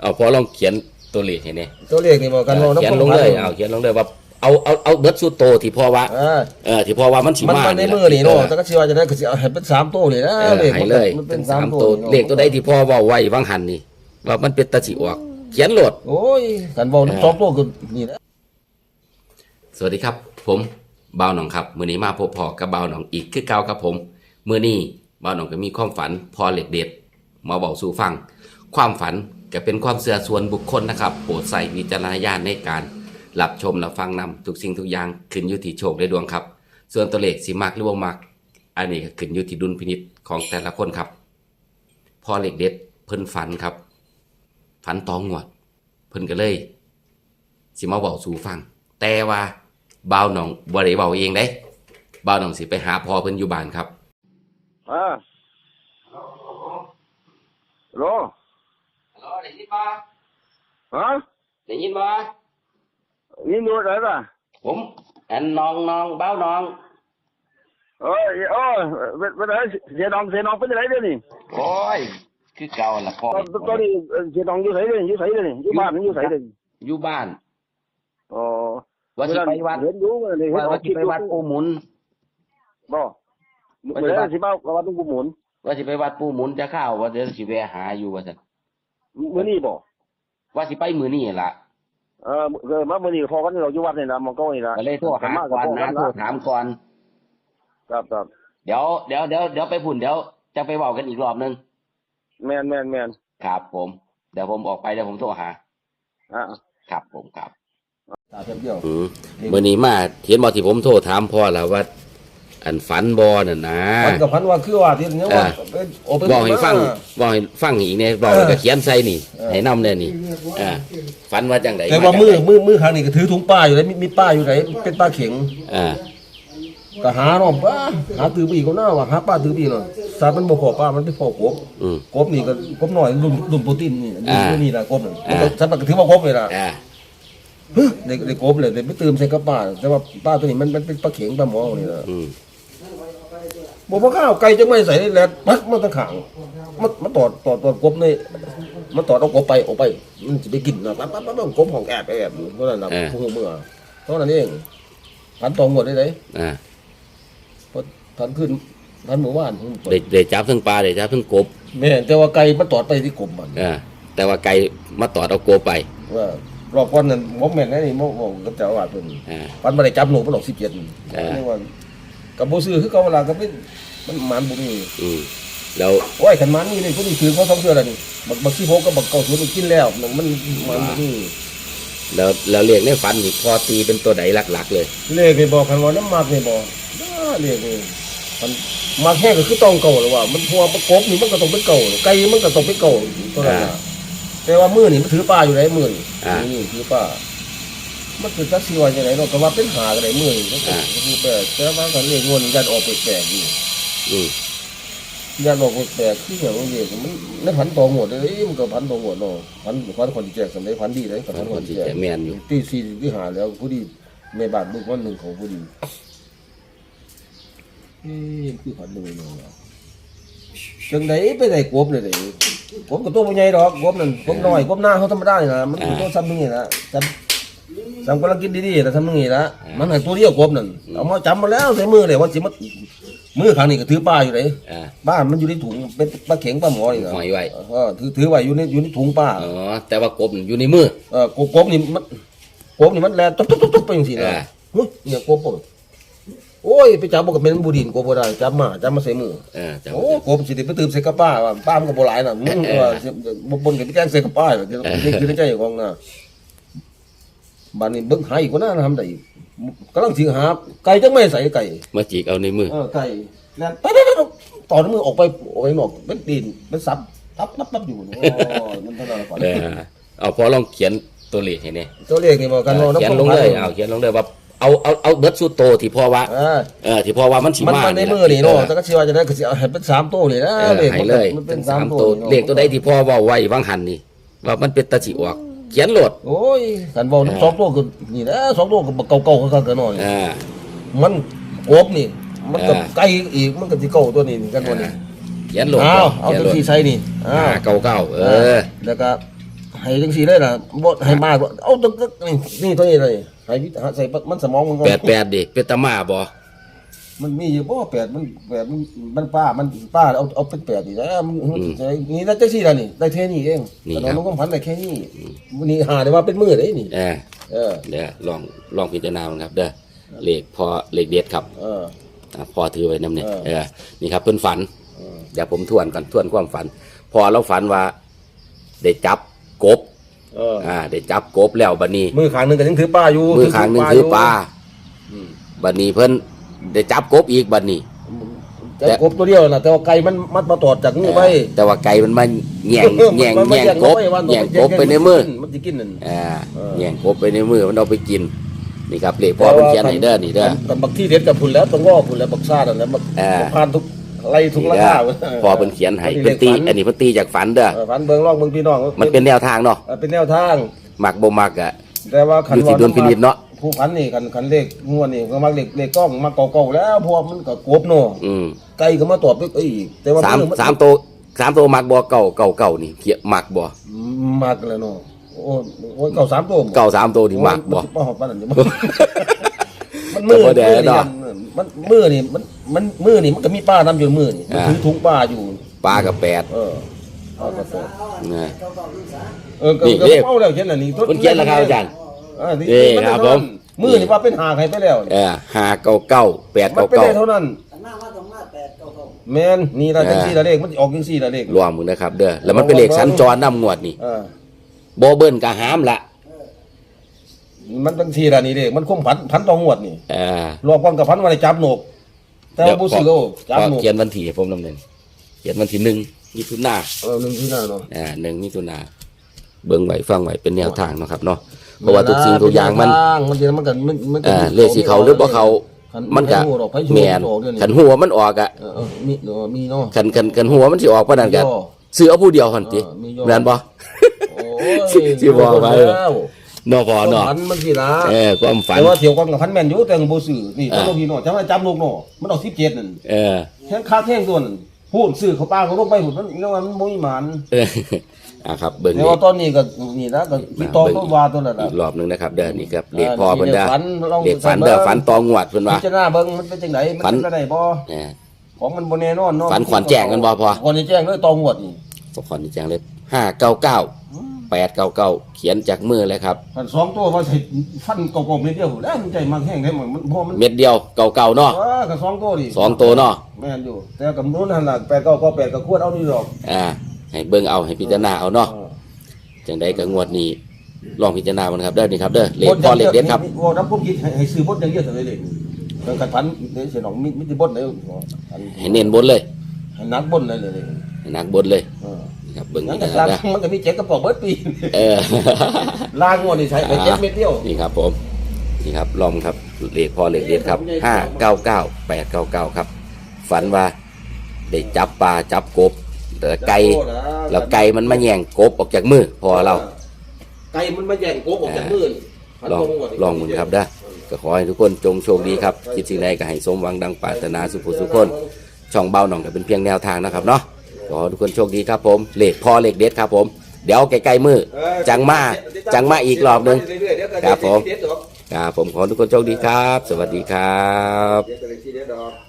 เอาพอลองเขียนตัวเลขให้เนี่ยตัวเลขนี่บอกกันว่าเขียนลงเลยเอาเขียนลงเลยว่าเอาเอาเอาเบิร์ดสุดโตที่พ่อว่าอ่าเออที่พ่อว่ามันสิมันมามันในแหละมือนี่เนาะแต่ก็สิว่าจะได้ก็สิเอาให้เป็นสามตัวนี่นะเออเลขให้มันเลยมันเป็เป็นนสาสามมตัตัววเลขตัวใดที่พ่อเว่าไว้วางหันนี่ว่ามันเป็นตะสิออก เขียนโหลดโอ้ยกันบอกเออสองตัวก็นี่นะสวัสดีครับ ผมบ่าวหนองครับมื้อนี้มาพบพอกับบ่าวหนองอีกคือเก่าครับผมมื้อนี้บ่าวหนองก็มีความฝันพอเหล็กเด็ดมาบอกสู่ฟัง ความฝัน ก็เป็นความเชื่อส่วนบุคคลนะครับ โปรดใส่วิจารณญาณในการรับชมรับฟังนำทุกสิ่งทุกอย่างขึ้นอยู่ที่โชคและดวงครับ ส่วนตัวเลขสิมักหรือบ่มัก อันนี้ก็ขึ้นอยู่ที่ดุลพินิจของแต่ละคนครับ พอเหล็กเด็ดเพิ่นฝันครับ ฝันตองงวด เพิ่นก็เลย สิมาบอกสู่ฟัง แต่ว่าบ่าวหนองบ่ได้เว้าเองเด้บ่าวหนองสิไปหาพ่อเพิ่นอยู่บ้านครับอ่าโลฮัลโหล ได้ยินบ่ฮะได้ยินบ่นี่ดูอะไรป่ะผมอันน้องน้องบ่าวน้องเอ้ยเออเป็นเป็นอะไรเสียน้องเสียน้องเป็นอะไรเดี๋ยวนี้โอ้ยคือเก่าล่ะพ่อตอนตอนนี้เสียน้องอยู่ไหนเดี๋ยวนี้อยู่ไหนเดี๋ยวนี้อยู่บ้านมันอยู่ไหนเดี๋ยวนี้อยู่บ้านอ๋อว่าสิไปวัดเห็นอยู่เลยเห็นว่าออว่ากสิคลิปไปอยู่วัดปู่หมุนบ่ว่าเมื่สิอวัไรดสิบ้าวัดตุ้งกูหมุนว่าสิไปวัดปู่หมุนจะเข้าวว่าเดี๋ยวสิแวะหาอยู่ว่าซั่น มื้อนี้บ่ว่าสิไปมื้อนี้ล่ะเออเออมามื้อนี้พอกันเราอยู่วัดนี่ล่ะมองเก้านี่ล่ะก็เลยโทรหามาก่อนพนะโทรถามก่อนครับครับเดี๋ยวเดี๋ยวเดี๋ยวเดี๋ยวไปพุ่นเดี๋ยวจะไปเว้ากันอีกรอบนึงแม่นแม่นแม่นครับผมเดี๋ยวผมออกไปเดี๋ยวผมโทรหาอะครับผมครับตาเทียบเดียวอืมมื่อนี้มาเห็นบอที่ผมโทรถามพ่อแล้วว่า อันฝันบอน่ะนะพันกับพันว่าคือว่าที่เนี่ยว่าอ่าเป็นโอเป็นบอกให้ฟังบอกให้ฟังอีกเนี่ยบอกแล้วก็เขียนใส่นี่เออให้นำเนี่ยนี่อ่าฝันว่าจังไดแต่ว่ามือมือมือครั้งนี้ก็ถือถุงป้าอยู่ไหนมีมีป้าอยู่ไหนเป็นป้าเข็งอ่าก็หาเนาะป้าหาตือไปอีกก็น่าว่าหาป้าตือไปอีกเนาะสารมันบ่พอป้ามันไม่พอกบอืมกบนี่ก็กบน้อยรุ่นรุ่นโปรตีนนี่อ่ารุ่นนี่ล่ะกบนั่นอ่าฉันก็ถือว่ากบเลยล่ะอ่าเฮ้ยได้ได้กบเลยได้ไปตื่มใส่กับป้าแต่ว่าป้าตัวนี้มันมันเป็นปลาเข็งปลาหมอนี่ล่ะอืม บ่พอข้าวไก่จังไม่ใส่แลดมัดมันตะขางมันมันตอดตอดตอดกบนี่มันตอดเอากบไปออกไป มันสิไปกินนะปั๊บปั๊บปั๊บปั๊บกบของแอบแอบอยู่เท่านั้นน่ะพวกเมื่อเท่านั้นเองพันตองหมดได้เลยอ่าพอพันขึ้นพันหมู่บ้านเด็ได้จับทั้งปลาได้จับทั้งกบแม่นแต่ว่าไก่มันตอดไปที่กบมันอ่าแต่ว่าไก่มาตอดเอากบไปว่ารอบก่อนนั้นบ่แม่นนะนี่บ่บ่กับเจ้าอาวาสเพิ่น อ่าพันบ่ได้จับหนูมันออก17อ่านี่ว่า กับบ่ซื้อคือเก่าเวลาก็เป็นมันหมันบ่มีอืมแล้วโอ้ยขันหมันนี่นี่ผู้นี้ถือเพราะสองเทื่อแล้วนี่บักบักซี่โพกกับบักเก่าถือมันกินแล้วมันมันมันบ่มีแล้วแล้วเรียกในฝันนี่พอตีเป็นตัวใดหลัก ๆ เลย เลขนี่บอกคันว่าน้ำมักนี่บอกน่าเลขนี่มันมักแห้งก็คือต้องเก่าหรือว่า มันพัวประกบนี่มันก็ต้องเป็นเก่าไก่มันก็ต้องเป็นเก่าตัวนั้นน่ะแต่ว่ามือนี่มันถือปลาอยู่ไหนมือนี่อ่า นี่ถือปลา มันคือจักสิว่าจังไดเนาะก็ว่าเป็นหาก็ได้มือนี่มันก็อ่าคือแปลกแต่ว่ากันเลขงวดนี่ยันออกแปลกๆอยู่อืมยันออกแปลกๆคืออย่างเลขมันในพันตองหมดเลยมันก็พันตองหมดเนาะพันพันคนแจกสำเร็จพันดีเลยกับฝัพันนคคนนที่แจกจะแม่นอยู่ตีสี่ที่หาแล้วผู้ดีในบ้านลูกวันหนึ่งของผู้ดีเอ๊ะคือผันเลยเนาะจังไดไปได้กบเลยเด้ผมก็ตัวบ่ใหญ่ดอกกบนั่นกบน้อยกบหน้าเขาธรรมดานี่นะมันคือตัวซ้ำนี่นะซ้ำ ซ้ำกำลังกินดีๆแต่ซ้ำนี่นะมันให้ตัวเดียวกบนั่นเอามาจำมาแล้วใส่มือเลยว่าสิมามือข้างนี้ก็ถือปลาอยู่เลยอ่าบ้านมันอยู่ในถุงเป็นปลาเข็งปลาหมอนี่นะห้อยไว้เออถือถือไว้อยู่ในอยู่ในถุงปลาอ๋อแต่ว่ากบอยู่ในมือเออกบกบนี่มันกบนี่มันแลตุ๊บตุ๊บตุ๊บตุ๊บไปอย่างนี้นะอ่าเฮ้ยเนี่ยกบบ่โอ้ยไปจับบ่กับเป็นบูดินกบบ่ได้จับมาจับมาใส่มือเออจำโอ้กบสิได้ไปตื่มใส่กระป้าว่าป้ามันก็บ่หลายน่ะมึงว่าสิบ่บนกับไปแจ้งใส่กระป้าว่านี่คือในใจของน่ะ บัดนี้เบิ่งหาอีกว่าน่าทำได้อีกกำลังสิหาไก่จังไม่ใส่ไก่มาจีกเอาในมือเออไก่แล้วไปไปต่อมือออกไปออกไปนอกเป็นดินเป็นซับตับตับตับอยู่โอ้ยมันเท่านั้นก่อนเออเอาพอลองเขียนตัวเลขให้เนี่ยตัวเลขนี่บอกกันว่าเขียนลงเลยเอาเขียนลงเลยว่าเอาเอาเอาเบิร์ดสุดโตที่พ่อว่าอ่าเออที่พ่อว่ามันสิมันมามันในมือนี่เนาะแต่ก็สิว่าจะได้ก็สิเอาให้เป็นสามตัวนี่นะเออเลขให้มันเลยมันเป็เป็นนสาสามมตัตัววเลขตัวใดที่พ่อเว่าไว้วางหันนี่ว่ามันเป็นตะสิออก เขียนโหลด โอ้ยกันบอกสองตัวก็นี่นะสองตัวก็เก่าเก่าๆกันหน่อยอ่า มันกบนี่ มันก็อ่า ไก่อีกมันก็สิเก่าตัวนี้กันวันนี้เขียนโหลดเอาเอาขียนตัวโหลดที่ใส่นี่อ่าอ่าเก้าเก้าเออ แล้วก็ให้จังซี่เลยล่ะบ่ให้มากเอาตึกๆนี่นี่ตัวนี้เลยให้วิทย์ใส่มันสมองมันก่อน แปดแปดดิเป็นตามาบ่ มันมีอยู่บ่แปดมันแปดมันมันป้ามันป้าเอาเอาเป็นแปดนี่นะมันใช่นี่ได้จังซี่ล่ะนี่ได้แค่นี้เองแต่น้องก็พันได้แค่นี้วันนี้หาได้ว่าเป็นมื้อได้นี่ เออเออ เดี๋ยวลองลองพิจารณามันครับ เด้อเลขพอเลขเด็ดครับเออ อะพอถือไว้นำเนี่ยเออเออนี่ครับเพิ่นฝัน เออ เดี๋ยวผมทวนก่อนทวนความฝัน พอเราฝันว่า ได้จับกบ เออ อ่า ได้จับกบแล้วบัดนี้ มือข้างหนึงก็ยังถือป้าอยู่มือข้างหนึงถือปลาอืมบัดนี้เพิ่น ได้จับกบอีกบัดนี้แต่ กบตัวเดียวน่ะแต่ว่าไก่มันมัดมาตอดจากมือไปแต่ว่าไก่มันมาแย่งแย่งมันมาแย่งกบไว้ว่าแย่งกบไปในมือ มันจะกินนั่น อ่าเออ แย่งกบไปในมือมันเอาไปกิน นี่ครับเลขพ่อเพิ่นเขียนให้เด้อนี่เด้อกับบักที่เด็ดกับพุ่นแล้วต้องว่าพุ่นแล้วบักซ่านั่นแหละบักเออ ผ่านทุกไล่ทุกนี่ราเด้คาอพ่อเพิ่นเขียนให้เพิ่นตีอันนี้เพิ่นตีจากฝันเด้อเออฝันเบิ่งลองเบิ่งพี่น้องมันเป็นแนวทางเนาะเออเป็นแนวทางมักบ่มักอะแต่ว่าคันอยู่ที่ว่าดุลพินิจเนาะ ผู้พันนี่คันคันเลขงวดนี่ก็มักเลขเลขกล้องมาเก่าๆแล้วเพราะวกมันก็กบเนาะอืมไก่ก็มาตอบอีกเอ้ยแต่ว่าสามนนสามตัวสามตัวมักบ่เก่าเก่าเก่านี่เขียมักบ่มักแล้วเนาะโอ้โอ้ยเก่าสามตัวเก่าสามตัวนี่มักบ่โอ้ยนสิบ่ฮอดปานนั้นอยู่บ่มันมือแต่บ่ได้มือนี่เนาะมันมือนี่มันมันมือนี่มันก็มีป้านํอยู่มือนี่มันอ่าถือถุงป้าอยู่ปลากับแปดเออเอากระโปรงนะเออก็นี่ก็เรียกเอาแล้วเช่นอันนี้เพิ่นเขียนแล้วครับอาจารย์เออนี่ครับผมมือนี่ว่าเป็นหาใครไปแล้วเออห้าเก้าเก้าแปดมันเก้าเป็นเก้าได้เท่านั้น แต่หน้ามาตรงหน้าแปดเก้าเก้าแมนนี่ละเออจังซี่ละเลขมันสิออกจังซี่ละเลขรวมมึงนะครับ เด้อแล้วมันเป็นเลขสัญจรนำงวดนี่เออบ่เบิ้นก็หามละมันจังซี่ละนี่เลขมันคมพันพันตองงวดนี่เออรวมกันกับพันว่าได้จับโหนก แต่ว่าบ่ซื้อโลจับพอโหนกเขียนวันที่ให้ผมนำหนึ่งเขียนวันที่หนึ่งมิถุนาเออนึงที่หน้าเนาะ อ่าหนึ่งมิถุนาเบิ่งไว้ฟังไว้เป็นแนวทางเนาะครับเนาะ เพราะว่าทุกสิ่งทุกอย่างมันมันมันก็มันมันก็เออเลขสีเขาหรือบ่เขา มันก็ให้รู้หรอกให้รู้แม่นออกเดี๋ยวนี้ขันหัวมันออกอะเออเออมีเนาะมีเนาะขันขันขันหัวมันสิออกปานนั้นก็ย่อซื้อเอาผู้เดียวหั่นติเออมีย่อแม่นบ่โอ้ยสิสิบอกไว้เหรอแล้วเนาะพอเนาะพันมันสินะเออความฝันแต่ว่าเที่ยวก่อนกับพันแม่นอยู่แต่บ่ซื้อนี่อ่าต้องพี่เนาะจังว่าจับลูกเนาะมันออก17นั่นเออแค่ค่าแท่งตัวนั่นพูดซื้อเขาป้าเขาลงไปหุ่นมันแล้วมันบ่มีหมา นเอออะครับเบิ่งแต่นี่ว่าตอนนี้ก็นี่นะก็พี่ตองก็ว่าตัวนั้นอีน่ะกรอบหนึงนะครับ เด้อนี่ครับเลขพอเพิ่นเดี๋เด้ยวอฝันลองเลขฝันเด้อฝันตองวดเพิ่นว่าพิจารณาเบิ่งมันเป็นจังไดมันฝัน เป็นไปได้บ่เออของมันบ่แน่นอนเนาะฝันขวัญแจ้งกันบ่พอ ขวัญแจ้งเลยตองวดนี่สขอนนี่แจ้งเลยห้าเก้าเก้าแปดเก้าเก้าเขียนจากมือเลยครับฟันสองตัวว่าสิฟันกบๆนิดเดียวแล้วมันใจมันแห้งได้มันมันพอมันเม็ดเดียวเก่าเก่าๆเนาะเออก็สองตัวดิสองตัวเนาะแม่นอยู่ แต่กับนู้นหั่นล่ะ8 9 9 8ก็ควรเอานี่ดอกอ่า ให้เบิ่งเอาให้พิจารณาเอาเนาะจังใดกับงวดนี้ลองพิจารณามันครับเด้อนี่ครับเด้อเลขพอเลขเด็ดครับบ่รับผมคิดให้ให้ซื้อบทอย่างเดียวเท่านั้นเลยเออกันพันเดี๋ยวสิน้องมีมีแต่บทเลยอันให้เน้นบนเลยให้นักบทเลยเลยให้หนักบนเลยเออนี่ครับเบิ่งงั้นนี่ก็นะสคร้ารับงมันก็มีเจ็ดกระป๋องเบิดปีเออล่างงวดนี่ใช้ไปเจ็ดเม็ดเดียวนี่ครับผมนี่ครับลองครับเลขพอเลขเด็ดครับห้าเก้าเก้าแปดเก้าเก้าครับ ฝันว่าได้จับปลาจับกบ แต่ไก่แล้วไก่มันมาแย่งกบออกจากมือพอเรา ไก่มันมาแย่งโกบออกจากมือนี่ลองลองมึงครับเด้อก็ขอให้ทุกคนจงโชคดีครับ คิดสิ่งใดก็ให้สมหวังดังปรารถนาสุขสุขคน ช่องเบาหน่องก็เป็นเพียงแนวทางนะครับเนาะขอให้ทุกคนโชคดีครับผมเลขพอเลขเด็ดครับผม เดี๋ยวใกล้ๆมือจังมาจังมาอีกรอบหนึงครับผมครับผมขอให้ทุกคนโชคดีครับ สวัสดีครับ